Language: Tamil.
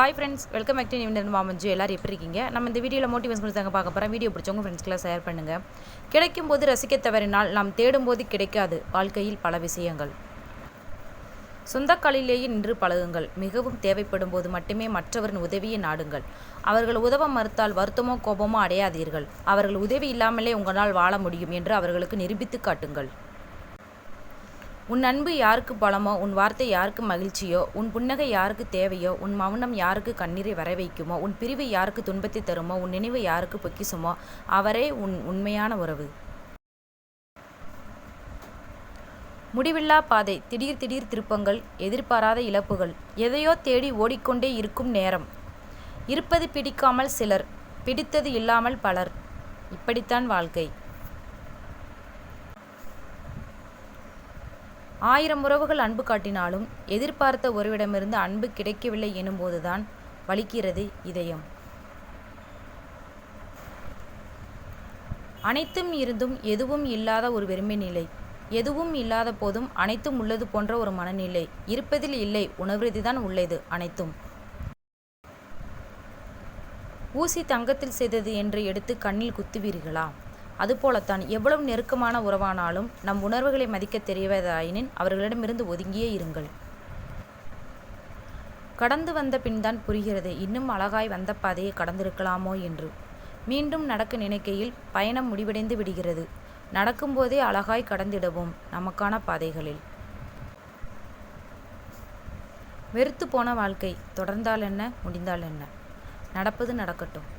Hi friends welcome back to நிமிடம் மாமஞ்சு எல்லோரும் எப்படி இருக்கீங்க? நம்ம இந்த வீடியோவில் மோட்டிவேஷன் கொடுத்தாங்க பார்க்க போகிறோம் வீடியோ பிடிச்சவங்க ஃப்ரெண்ட்ஸ்க்கெல்லாம் ஷேர் பண்ணுங்கள் கிடைக்கும் போது ரசிக்க தவறினால் நாம் தேடும்போது கிடைக்காது. வாழ்க்கையில் பல விஷயங்கள். சொந்தக்காலிலேயே நின்று பழகுங்கள். மிகவும் தேவைப்படும் போது மட்டுமே மற்றவரின் உதவியை நாடுங்கள். அவர்கள் உதவ மறுத்தால் வருத்தமோ கோபமோ அடையாதீர்கள். அவர்கள் உதவி இல்லாமலே உங்களால் வாழ முடியும் என்று அவர்களுக்கு நிரூபித்து காட்டுங்கள். உன் அன்பு யாருக்கு பலமோ உன் வார்த்தை யாருக்கு மகிழ்ச்சியோ உன் புன்னகை யாருக்கு தேவையோ உன் மௌனம் யாருக்கு கண்ணீரை வர வைக்குமோ உன் பிரிவு யாருக்கு துன்பத்தை தருமோ உன் நினைவு யாருக்கு பொக்கிசுமோ அவரே உன் உண்மையான உறவு. முடிவில்லா பாதை திடீர் திடீர் திருப்பங்கள் எதிர்பாராத இழப்புகள் எதையோ தேடி ஓடிக்கொண்டே இருக்கும் நேரம். இருப்பது பிடிக்காமல் சிலர் பிடித்தது இல்லாமல் பலர். இப்படித்தான் வாழ்க்கை. ஆயிரம் உறவுகள் அன்பு காட்டினாலும் எதிர்பார்த்த ஒருவிடமிருந்து அன்பு கிடைக்கவில்லை எனும்போதுதான் வலிக்கிறது இதயம். அனைத்தும் இருந்தும் எதுவும் இல்லாத ஒரு வெறுமை நிலை எதுவும் இல்லாத போதும் அனைத்தும் உள்ளது போன்ற ஒரு மனநிலை. இருப்பதில் இல்லை உணர்வதுதான் உள்ளது அனைத்தும். ஊசி தங்கத்தில் செய்தது என்று எடுத்து கண்ணில் குத்துவீர்களா? அதுபோலத்தான் எவ்வளவு நெருக்கமான உறவானாலும் நம் உணர்வுகளை மதிக்க தெரிவதாயினின் அவர்களிடமிருந்து ஒதுங்கியே இருங்கள். கடந்து வந்த பின்தான் புரிகிறது இன்னும் அழகாய் வந்த பாதையை கடந்திருக்கலாமோ என்று. மீண்டும் நடக்க நினைக்கையில் பயணம் முடிவடைந்து விடுகிறது. நடக்கும்போதே அழகாய் கடந்திடவும் நமக்கான பாதைகளில். வெறுத்து போன வாழ்க்கை தொடர்ந்தால் என்ன முடிந்தால் என்ன? நடப்பது நடக்கட்டும்.